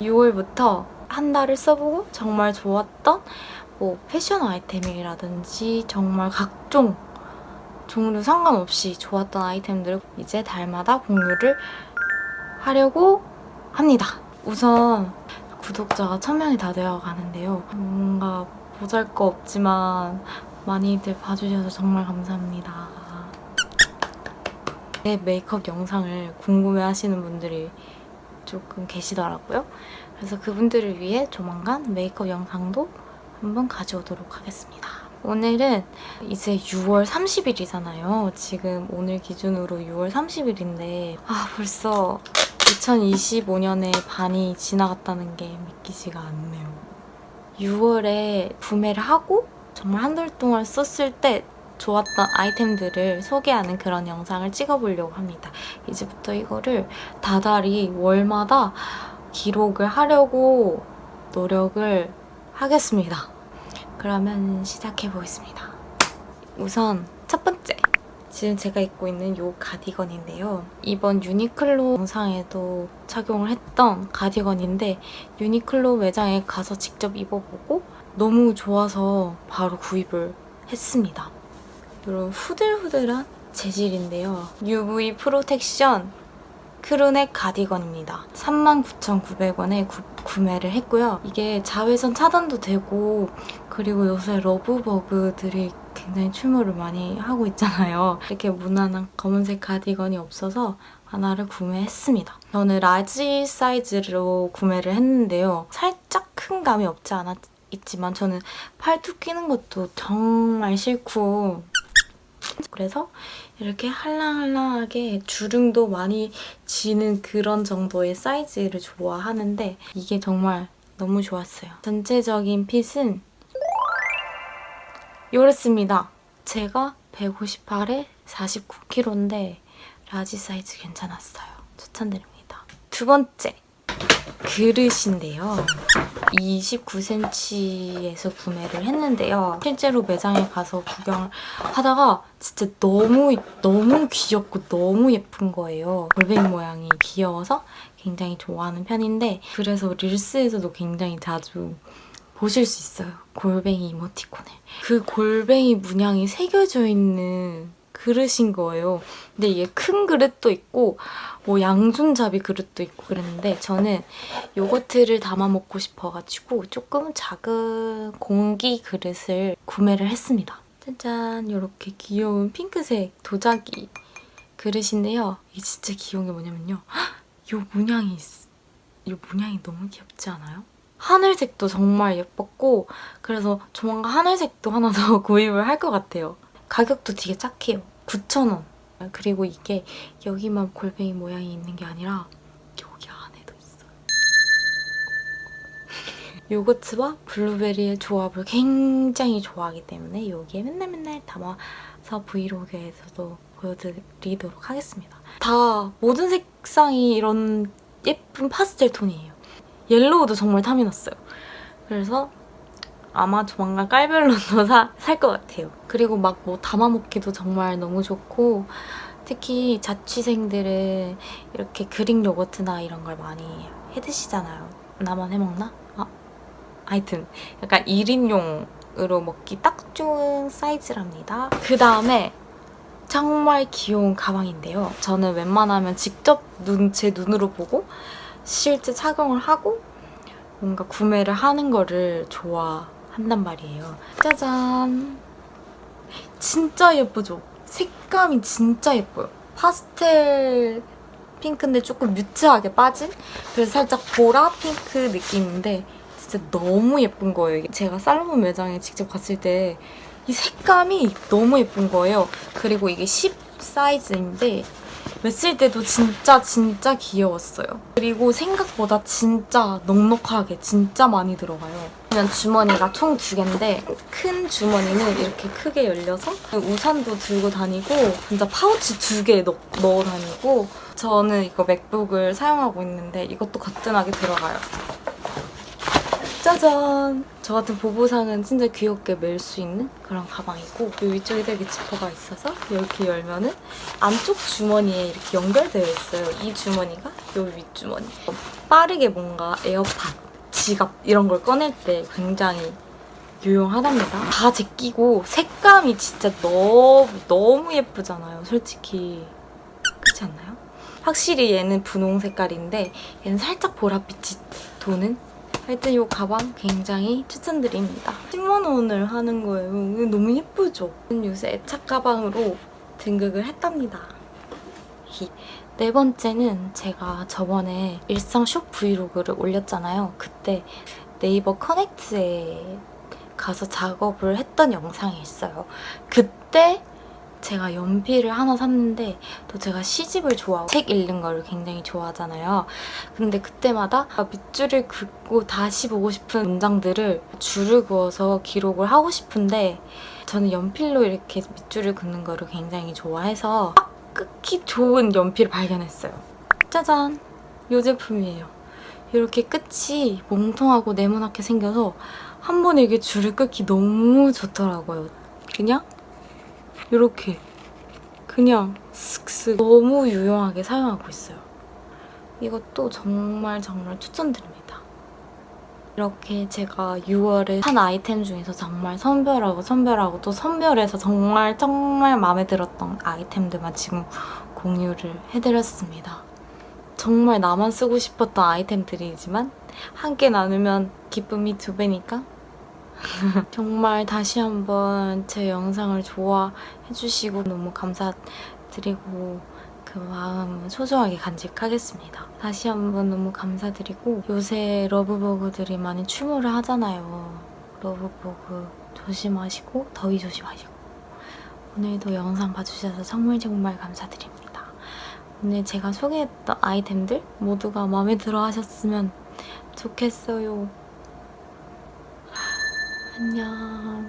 6월부터 한 달을 써보고 정말 좋았던 뭐 패션 아이템이라든지 정말 각종 종류 상관없이 좋았던 아이템들을 이제 달마다 공유를 하려고 합니다. 우선 구독자가 1000명이 다 되어 가는데요. 뭔가 보잘 거 없지만 많이들 봐주셔서 정말 감사합니다. 내 메이크업 영상을 궁금해 하시는 분들이 조금 계시더라고요. 그래서 그분들을 위해 조만간 메이크업 영상도 한번 가져오도록 하겠습니다. 오늘은 이제 6월 30일이잖아요. 지금 오늘 기준으로 6월 30일인데 아 벌써 2025년의 반이 지나갔다는 게 믿기지가 않네요. 6월에 구매를 하고 정말 한 달 동안 썼을 때 좋았던 아이템들을 소개하는 그런 영상을 찍어보려고 합니다. 이제부터 이거를 다달이 월마다 기록을 하려고 노력을 하겠습니다. 그러면 시작해 보겠습니다. 우선 첫 번째. 지금 제가 입고 있는 이 가디건인데요. 이번 유니클로 영상에도 착용을 했던 가디건인데 유니클로 매장에 가서 직접 입어보고 너무 좋아서 바로 구입을 했습니다. 이런 후들후들한 재질인데요. UV 프로텍션 크루넥 가디건입니다. 39,900원에 구매를 했고요. 이게 자외선 차단도 되고 그리고 요새 러브버그들이 굉장히 출몰을 많이 하고 있잖아요. 이렇게 무난한 검은색 가디건이 없어서 하나를 구매했습니다. 저는 라지 사이즈로 구매를 했는데요. 살짝 큰 감이 없지 않았 있지만 저는 팔뚝 끼는 것도 정말 싫고 그래서 이렇게 할랑할랑하게 주름도 많이 지는 그런 정도의 사이즈를 좋아하는데 이게 정말 너무 좋았어요. 전체적인 핏은 이렇습니다. 제가 158에 49kg인데 라지 사이즈 괜찮았어요. 추천드립니다. 두 번째 그릇인데요. 29cm에서 구매를 했는데요. 실제로 매장에 가서 구경을 하다가 진짜 너무 너무 귀엽고 너무 예쁜 거예요. 골뱅이 모양이 귀여워서 굉장히 좋아하는 편인데 그래서 릴스에서도 굉장히 자주 보실 수 있어요. 골뱅이 이모티콘을. 그 골뱅이 문양이 새겨져 있는 그릇인 거예요. 근데 이게 큰 그릇도 있고 뭐 양손잡이 그릇도 있고 그랬는데 저는 요거트를 담아 먹고 싶어가지고 조금 작은 공기 그릇을 구매를 했습니다. 짜잔 이렇게 귀여운 핑크색 도자기 그릇인데요. 이게 진짜 귀여운 게 뭐냐면요. 헉, 요 문양이 있- 요 문양이 너무 귀엽지 않아요? 하늘색도 정말 예뻤고 그래서 조만간 하늘색도 하나 더 구입을 할 것 같아요. 가격도 되게 착해요. 9,000원. 그리고 이게 여기만 골뱅이 모양이 있는 게 아니라 여기 안에도 있어요. 요거트와 블루베리의 조합을 굉장히 좋아하기 때문에 여기에 맨날 맨날 담아서 브이로그에서도 보여드리도록 하겠습니다. 다 모든 색상이 이런 예쁜 파스텔 톤이에요. 옐로우도 정말 탐이 났어요. 그래서 아마 조만간 깔별로도 살 것 같아요. 그리고 막 뭐 담아 먹기도 정말 너무 좋고 특히 자취생들은 이렇게 그릭 요거트나 이런 걸 많이 해 드시잖아요. 나만 해 먹나? 아, 하여튼 약간 1인용으로 먹기 딱 좋은 사이즈랍니다. 그 다음에 정말 귀여운 가방인데요. 저는 웬만하면 직접 눈, 제 눈으로 보고 실제 착용을 하고 뭔가 구매를 하는 거를 좋아 한단 말이에요. 짜잔! 진짜 예쁘죠? 색감이 진짜 예뻐요. 파스텔 핑크인데 조금 뮤트하게 빠진? 그래서 살짝 보라 핑크 느낌인데 진짜 너무 예쁜 거예요. 제가 살로몬 매장에 직접 갔을 때 이 색감이 너무 예쁜 거예요. 그리고 이게 10 사이즈인데 맸을 때도 진짜 진짜 귀여웠어요. 그리고 생각보다 진짜 넉넉하게 진짜 많이 들어가요. 그냥 주머니가 총 두 개인데 큰 주머니는 이렇게 크게 열려서 우산도 들고 다니고 진짜 파우치 두 개 넣어 다니고 저는 이거 맥북을 사용하고 있는데 이것도 거뜬하게 들어가요. 짜잔! 저 같은 보부상은 진짜 귀엽게 멜 수 있는 그런 가방이고 이 위쪽에 되게 지퍼가 있어서 이렇게 열면은 안쪽 주머니에 이렇게 연결되어 있어요. 이 주머니가 이 윗주머니. 빠르게 뭔가 에어팟, 지갑 이런 걸 꺼낼 때 굉장히 유용하답니다. 다 제끼고 색감이 진짜 너무 너무 예쁘잖아요. 솔직히 그렇지 않나요? 확실히 얘는 분홍 색깔인데 얘는 살짝 보랏빛이 도는 하여튼 이 가방 굉장히 추천드립니다. 10만 원을 하는 거예요. 너무 예쁘죠? 요새 애착 가방으로 등극을 했답니다. 히. 네 번째는 제가 저번에 일상 숍 브이로그를 올렸잖아요. 그때 네이버 커넥트에 가서 작업을 했던 영상이 있어요. 그때 제가 연필을 하나 샀는데 또 제가 시집을 좋아하고 책 읽는 거를 굉장히 좋아하잖아요. 근데 그때마다 밑줄을 긋고 다시 보고 싶은 문장들을 줄을 그어서 기록을 하고 싶은데 저는 연필로 이렇게 밑줄을 긋는 거를 굉장히 좋아해서 끝이 좋은 연필을 발견했어요. 짜잔! 이 제품이에요. 이렇게 끝이 몽통하고 네모나게 생겨서 한 번에 이게 줄을 끊기 너무 좋더라고요. 그냥 이렇게 그냥 슥슥 너무 유용하게 사용하고 있어요. 이것도 정말 정말 추천드립니다. 이렇게 제가 6월에 산 아이템 중에서 정말 선별하고 선별하고 또 선별해서 정말 정말 마음에 들었던 아이템들만 지금 공유를 해드렸습니다. 정말 나만 쓰고 싶었던 아이템들이지만 함께 나누면 기쁨이 두 배니까 정말 다시 한번 제 영상을 좋아해 주시고 너무 감사드리고 그 마음 소중하게 간직하겠습니다. 다시 한번 너무 감사드리고 요새 러브버그들이 많이 출몰을 하잖아요. 러브버그 조심하시고 더위 조심하시고 오늘도 영상 봐주셔서 정말 정말 감사드립니다. 오늘 제가 소개했던 아이템들 모두가 마음에 들어 하셨으면 좋겠어요. 안녕.